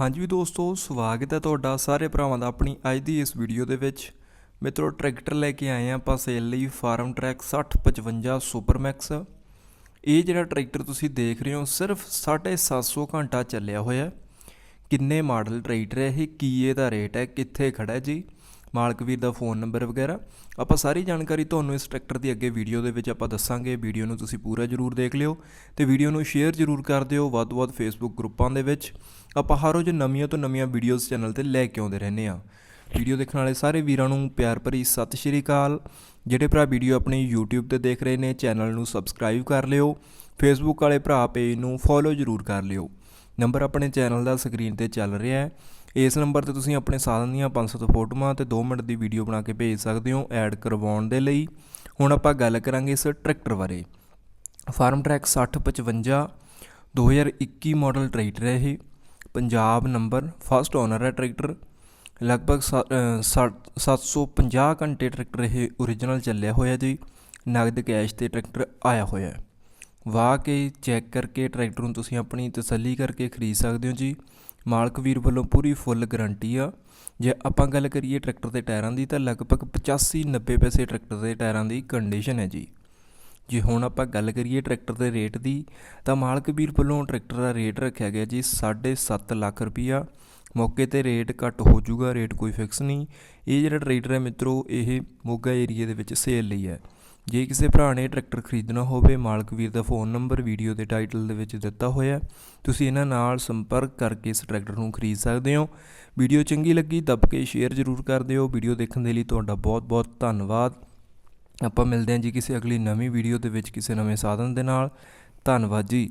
ਹਾਂਜੀ ਵੀ ਦੋਸਤੋ, ਸਵਾਗਤ ਹੈ ਤੁਹਾਡਾ ਸਾਰੇ ਭਰਾਵਾਂ ਦਾ ਆਪਣੀ ਅੱਜ ਦੀ ਇਸ ਵੀਡੀਓ ਦੇ ਵਿੱਚ। ਮਿੱਤਰੋ, ਟਰੈਕਟਰ ਲੈ ਕੇ ਆਏ ਹਾਂ ਆਪਾਂ ਸੇਲ ਲਈ ਫਾਰਮ ਟਰੈਕ 6055 ਸੁਪਰਮੈਕਸ ਇਹ ਜਿਹੜਾ ਟਰੈਕਟਰ ਤੁਸੀਂ ਦੇਖ ਰਹੇ ਹੋ, ਸਿਰਫ 750 ਘੰਟਾ ਚੱਲਿਆ ਹੋਇਆ। ਕਿੰਨੇ ਮਾਡਲ ਟਰੈਕਟਰ ਹੈ ਇਹ, ਕੀ ਇਹਦਾ ਰੇਟ ਹੈ, ਕਿੱਥੇ ਖੜਾ ਜੀ? ਮਾਲਕ ਵੀਰ ਦਾ ਫੋਨ ਨੰਬਰ ਵਗੈਰਾ, ਆਪਾਂ ਸਾਰੀ ਜਾਣਕਾਰੀ ਤੁਹਾਨੂੰ ਇਸ ਟਰੈਕਟਰ ਦੀ ਅੱਗੇ ਵੀਡੀਓ ਦੇ ਵਿੱਚ ਆਪਾਂ ਦੱਸਾਂਗੇ। ਵੀਡੀਓ ਨੂੰ ਤੁਸੀਂ ਪੂਰਾ ਜਰੂਰ ਦੇਖ ਲਿਓ ਤੇ ਵੀਡੀਓ ਨੂੰ ਸ਼ੇਅਰ ਜਰੂਰ ਕਰ ਦਿਓ ਵੱਧ ਤੋਂ ਵੱਧ ਫੇਸਬੁੱਕ ਗਰੁੱਪਾਂ ਦੇ ਵਿੱਚ। ਆਪਾਂ ਹਰ ਰੋਜ਼ ਨਵੀਆਂ ਤੋਂ ਨਵੀਆਂ ਵੀਡੀਓਜ਼ ਚੈਨਲ ਤੇ ਲੈ ਕੇ ਆਉਂਦੇ ਰਹਿੰਦੇ ਆ ਵੀਡੀਓ ਦੇਖਣ ਵਾਲੇ ਸਾਰੇ ਵੀਰਾਂ ਨੂੰ ਪਿਆਰ ਭਰੀ ਸਤਿ ਸ਼੍ਰੀ ਅਕਾਲ। ਜਿਹੜੇ ਭਰਾ ਵੀਡੀਓ ਆਪਣੀ YouTube ਤੇ ਦੇਖ ਰਹੇ ਨੇ ਚੈਨਲ ਨੂੰ ਸਬਸਕ੍ਰਾਈਬ ਕਰ ਲਿਓ। ਫੇਸਬੁੱਕ ਵਾਲੇ ਭਰਾ ਪੇਜ ਨੂੰ ਫੋਲੋ ਜਰੂਰ ਕਰ ਲਿਓ। ਨੰਬਰ ਆਪਣੇ ਚੈਨਲ ਦਾ ਸਕਰੀਨ ਤੇ ਚੱਲ ਰਿਹਾ ਹੈ। ਇਸ ਨੰਬਰ ਤੇ ਤੁਸੀਂ ਆਪਣੇ ਸਾਧਨ ਦੀਆਂ 500 ਫੋਟੋਆਂ ਤੇ 2 ਮਿੰਟ ਦੀ ਵੀਡੀਓ ਬਣਾ ਕੇ ਭੇਜ ਸਕਦੇ ਹੋ ਐਡ ਕਰਵਾਉਣ ਦੇ ਲਈ। ਹੁਣ ਆਪਾਂ ਗੱਲ ਕਰਾਂਗੇ ਇਸ ਟਰੈਕਟਰ ਬਾਰੇ। ਫਾਰਮ ਟਰੈਕ 6055 2021 ਮਾਡਲ ਟਰੈਕਟਰ ਹੈ ਇਹ। ਪੰਜਾਬ ਨੰਬਰ ਫਸਟ ਓਨਰ ਹੈ ਟਰੈਕਟਰ। ਲਗਭਗ ਸੱ- ਅ, ਸੱਠ- 750 ਘੰਟੇ ਟਰੈਕਟਰ ਇਹ ਓਰੀਜਨਲ ਚੱਲਿਆ ਹੋਇਆ ਜੀ। ਨਗਦ ਕੈਸ਼ ਤੇ ਟਰੈਕਟਰ ਆਇਆ ਹੋਇਆ ਹੈ। ਵਾਹ ਕੇ ਚੈੱਕ ਕਰਕੇ ਟਰੈਕਟਰ ਨੂੰ ਤੁਸੀਂ ਆਪਣੀ ਤਸੱਲੀ ਕਰਕੇ ਖਰੀਦ ਸਕਦੇ ਹੋ ਜੀ। ਮਾਲਕ ਵੀਰ ਵੱਲੋਂ ਪੂਰੀ ਫੁੱਲ ਗਾਰੰਟੀ ਆ। ਜੇ ਆਪਾਂ ਗੱਲ ਕਰੀਏ ਟਰੈਕਟਰ ਦੇ ਟਾਇਰਾਂ ਦੀ ਤਾਂ ਲਗਭਗ 85 90 ਪੈਸੇ ਟਰੈਕਟਰ ਦੇ ਟਾਇਰਾਂ ਦੀ ਕੰਡੀਸ਼ਨ ਹੈ ਜੀ। ਜੇ ਹੁਣ ਆਪਾਂ ਗੱਲ ਕਰੀਏ ਟਰੈਕਟਰ ਦੇ ਰੇਟ ਦੀ, ਤਾਂ ਮਾਲਕ ਵੀਰ ਵੱਲੋਂ ਟਰੈਕਟਰ ਦਾ ਰੇਟ ਰੱਖਿਆ ਗਿਆ ਜੀ 7.5 ਲੱਖ ਰੁਪਈਆ। ਮੌਕੇ ਤੇ ਰੇਟ ਘੱਟ ਹੋ ਜਾਊਗਾ, ਰੇਟ ਕੋਈ ਫਿਕਸ ਨਹੀਂ। ਇਹ ਜਿਹੜਾ ਟਰੈਕਟਰ ਹੈ ਮਿੱਤਰੋ, ਇਹ ਮੋਗਾ ਏਰੀਆ ਦੇ ਵਿੱਚ ਸੇਲ ਲਈ ਹੈ। ਜੇ ਕਿਸੇ ਭਰਾ ਨੇ ਟਰੈਕਟਰ ਖਰੀਦਣਾ ਹੋਵੇ, ਮਾਲਕ ਵੀਰ ਦਾ ਫੋਨ ਨੰਬਰ, ਵੀਡੀਓ ਦੇ ਟਾਈਟਲ ਦੇ ਵਿੱਚ ਦਿੱਤਾ ਹੋਇਆ ਤੁਸੀਂ ਇਹਨਾਂ ਨਾਲ ਸੰਪਰਕ ਕਰਕੇ ਇਸ ਟਰੈਕਟਰ ਨੂੰ ਖਰੀਦ ਸਕਦੇ ਹੋ। ਵੀਡੀਓ ਚੰਗੀ ਲੱਗੀ ਦੱਬ ਕੇ ਸ਼ੇਅਰ ਜ਼ਰੂਰ ਕਰ ਦਿਓ। ਵੀਡੀਓ ਦੇਖਣ ਦੇ ਲਈ ਤੁਹਾਡਾ ਬਹੁਤ-ਬਹੁਤ ਧੰਨਵਾਦ। ਆਪਾਂ ਮਿਲਦੇ ਹਾਂ ਜੀ ਕਿਸੇ ਅਗਲੀ ਨਵੀਂ ਵੀਡੀਓ ਦੇ ਵਿੱਚ ਕਿਸੇ ਨਵੇਂ ਸਾਧਨ ਦੇ ਨਾਲ। ਧੰਨਵਾਦ ਜੀ।